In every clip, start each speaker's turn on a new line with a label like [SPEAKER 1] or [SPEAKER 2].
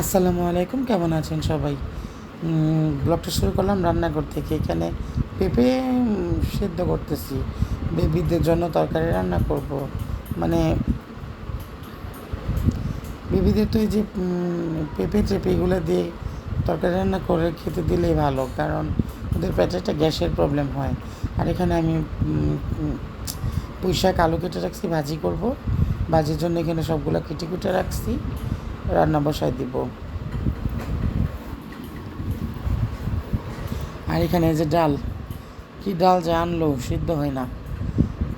[SPEAKER 1] আসসালামু আলাইকুম, কেমন আছেন সবাই? ব্লগটা শুরু করলাম রান্নাঘর থেকে। এখানে পেঁপে সেদ্ধ করতেছি। বেবিদের জন্য তরকারি রান্না করব। মানে বেবিদের তো এই যে পেঁপে টেপে এগুলো দিয়ে তরকারি রান্না করে খেতে দিলেই ভালো, কারণ ওদের পেটে একটা গ্যাসের প্রবলেম হয়। আর এখানে আমি পুঁই শাক আলু কেটে রাখছি, ভাজি করব। ভাজির জন্য এখানে সবগুলো কেটে কুটে রাখছি। রান্না বসায় দিব। আর এখানে যে ডাল, কি ডাল যে আনলো, সিদ্ধ হয় না।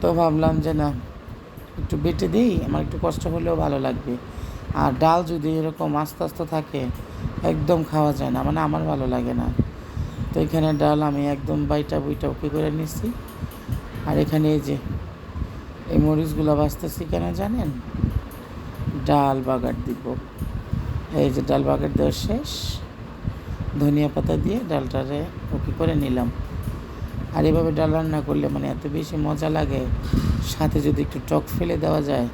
[SPEAKER 1] তো ভাবলাম যে না, একটু বেটে দিই, আমার একটু কষ্ট হলেও ভালো লাগবে। আর ডাল যদি এরকম আস্তে আস্তে থাকে, একদম খাওয়া যায় না মানে আমার ভালো লাগে না। তো এখানে ডাল আমি একদম বাইটা বুইটা ওকে করে নিচ্ছি। আর এখানে এই যে, এই মরিচগুলো বাঁচতেছি কেন জানেন? ডাল বাগার দিব। এই যে ডাল বাগার দেওয়া শেষ। ধনিয়া পাতা দিয়ে ডালটারে ওকে করে নিলাম। আর এভাবে ডাল রান্না করলে মানে এত বেশি মজা লাগে, সাথে যদি একটু টক ফেলে দেওয়া যায়,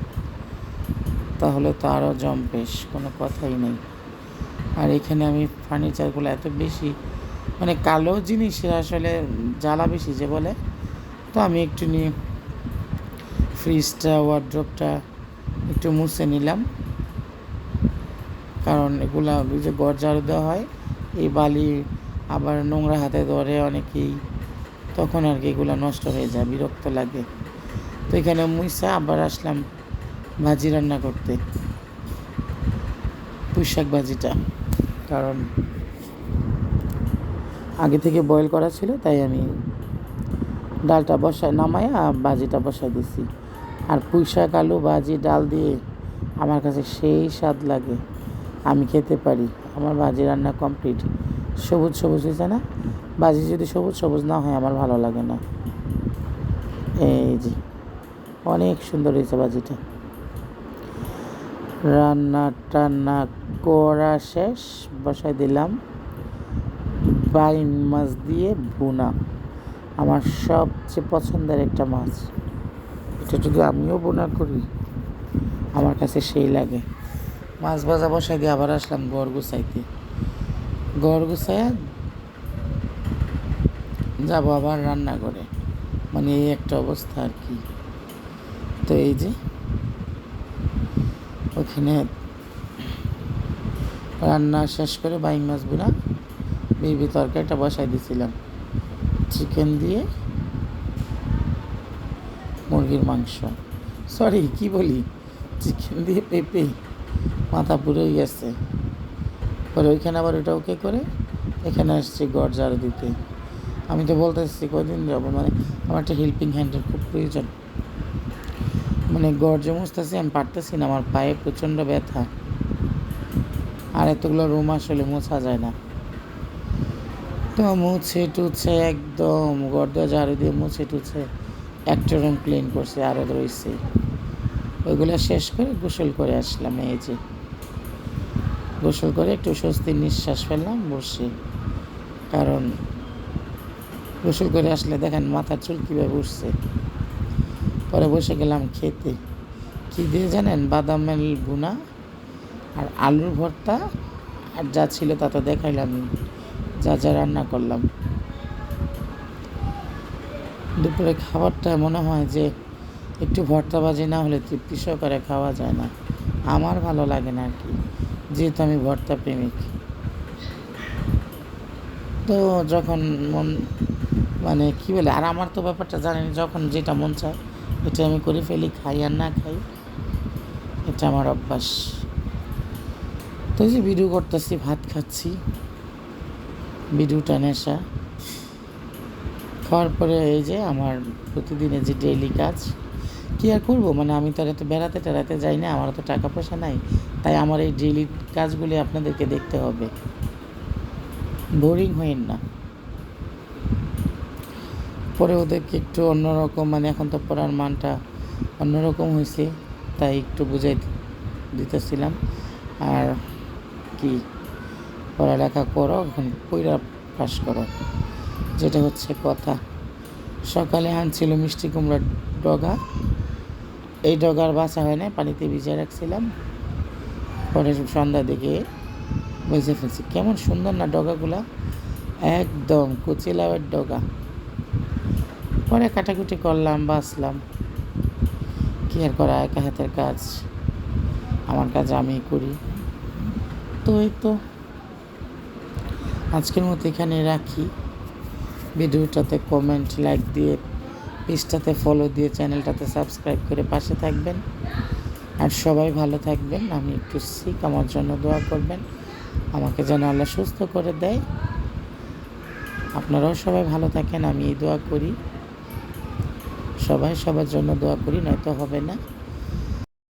[SPEAKER 1] তাহলে তো আরও জম্পেশ কোনো কথাই নেই। আর এখানে আমি ফার্নিচারগুলো এত বেশি মানে কালো জিনিসের আসলে জ্বালা বেশি যে বলে, তো আমি একটু নিয়ে ফ্রিজটা ওয়ার্ড্রপটা একটু মুছে নিলাম। কারণ এগুলা যে গড় ঝাড়ু দেওয়া হয়, এই বালি আবার নোংরা হাতে ধরে অনেকেই, তখন আর কি এগুলো নষ্ট হয়ে যায়, বিরক্ত লাগে। তো এখানে মুইসা আবার আসলাম ভাজি রান্না করতে পুঁই শাক ভাজিটা, কারণ আগে থেকে বয়েল করা ছিল, তাই আমি ডালটা বসায় নামায় আর ভাজিটা বসায় দিছি। আর পুঁই শাক আলু, ভাজি, ডাল দিয়ে আমার কাছে সেই স্বাদ লাগে। আমি খেতে পারি। আমার ভাজি রান্না কমপ্লিট সবুজ সবুজ হয়েছে না? ভাজি যদি সবুজ সবুজ না হয় আমার ভালো লাগে না। এই যে, অনেক সুন্দর হয়েছে ভাজিটা রান্না টান্না করা শেষ বসাই দিলাম। বাইন মাছ দিয়ে ভুনা। আমার সবচেয়ে পছন্দের একটা মাছ। এটা যদি আমিও বোনা করি, আমার কাছে সেই লাগে। মাছ ভাজা বসাই দিয়ে আবার আসলাম গড় গুছাইতে। গড় গুছাইয়া যাব আবার রান্না করে মানে এই একটা অবস্থা আর কি। তো এই যে ওখানে রান্না শেষ করে বাইং মাছ বুনা বেবি তরকারিটা বসাই দিয়েছিলাম চিকেন দিয়ে মুরগির মাংস। সরি কি বলি? চিকেন দিয়ে পেঁপে। মাথা পুরোই গেছে। পরে ওইখানে আবার ওটা ওকে করে? এখানে আসছি গড় ঝাড়ু দিতে। আমি তো বলতেছি কদিন যাব? মানে আমার একটা হেল্পিং হ্যান্ডের খুব প্রয়োজন। মানে যে মুছতেছি, আমি পারতেছি না, আমার পায়ে প্রচণ্ড ব্যথা। আর এতগুলো রুম আসলে মোছা যায় না। তো মুছে টুছে একদম গর্দ ঝাড়ু দিয়ে মুছে টুছে একটা রুম ক্লিন করছে আরও রয়েছে। ওইগুলো শেষ করে গোসল করে আসলাম এই যে। গোসল করে একটু স্বস্তির নিঃশ্বাস ফেললাম বসে কারণ গোসল করে আসলে দেখেন মাথার চুল কীভাবে উঠছে। পরে বসে গেলাম খেতে। কী দিয়ে জানেন? বাদামের ভুনা আর আলুর ভর্তা আর যা ছিল তা তো দেখাইলাম, যা যা রান্না করলাম। দুপুরে খাবারটা মনে হয় যে একটু ভর্তা বাজি না হলে তৃপ্তি সহকারে খাওয়া যায় না। আমার ভালো লাগে না আর কি। যেহেতু আমি ভর্তা প্রেমিক। তো যখন মন মানে কি বলে, আর আমার তো ব্যাপারটা জানেন যখন যেটা মন চায়, এটা আমি করে ফেলি, খাই আর না খাই, এটা আমার অভ্যাস। তো যে ভিডিও করতেছি, ভাত খাচ্ছি, ভিডিওটা নেশা। খাওয়ার পরে এই যে আমার প্রতিদিনের যে ডেইলি কাজ কী আর করব? মানে আমি তো আর এত বেড়াতে টেড়াতে যাই না, আমার তো টাকা পয়সা নাই। তাই আমার এই ডেইলি কাজগুলি আপনাদেরকে দেখতে হবে। বোরিং হইন না। পরে ওদেরকে একটু অন্যরকম মানে এখন তো পড়ার মানটা অন্যরকম হয়েছে তাই একটু বুঝাই দিতেছিলাম। আর কি, পড়ালেখা করো, এখন পইরা পাস করো। যেটা হচ্ছে কথা। সকালে আনছিল মিষ্টি কুমড়ার ডগা। এই ডগার বাসা হয় না পানিতে ভিজিয়ে রাখছিলাম। পরে সন্ধ্যা দিকে বুঝে ফেলছি, কেমন সুন্দর না ডগাগুলা। একদম কুচি লাউয়ের ডগা। পরে কাটাকুটি করলাম, বাঁচলাম। কী আর করা, একা হাতের কাজ। আমার কাজ আমি করি। তো এই তো। আজকের মতো এখানে রাখি। ভিডিওটাতে কমেন্ট লাইক দিয়ে পেজটাতে ফলো দিয়ে চ্যানেলটাতে সাবস্ক্রাইব করে পাশে থাকবেন। আর সবাই ভালো থাকবেন, আমি একটু শিখ আমার জন্য দোয়া করবেন। আমাকে যেন আল্লাহ সুস্থ করে দেয়। আপনারাও সবাই ভালো থাকেন, আমি এই দোয়া করি। সবাই সবার জন্য দোয়া করি, নয়তো হবে না।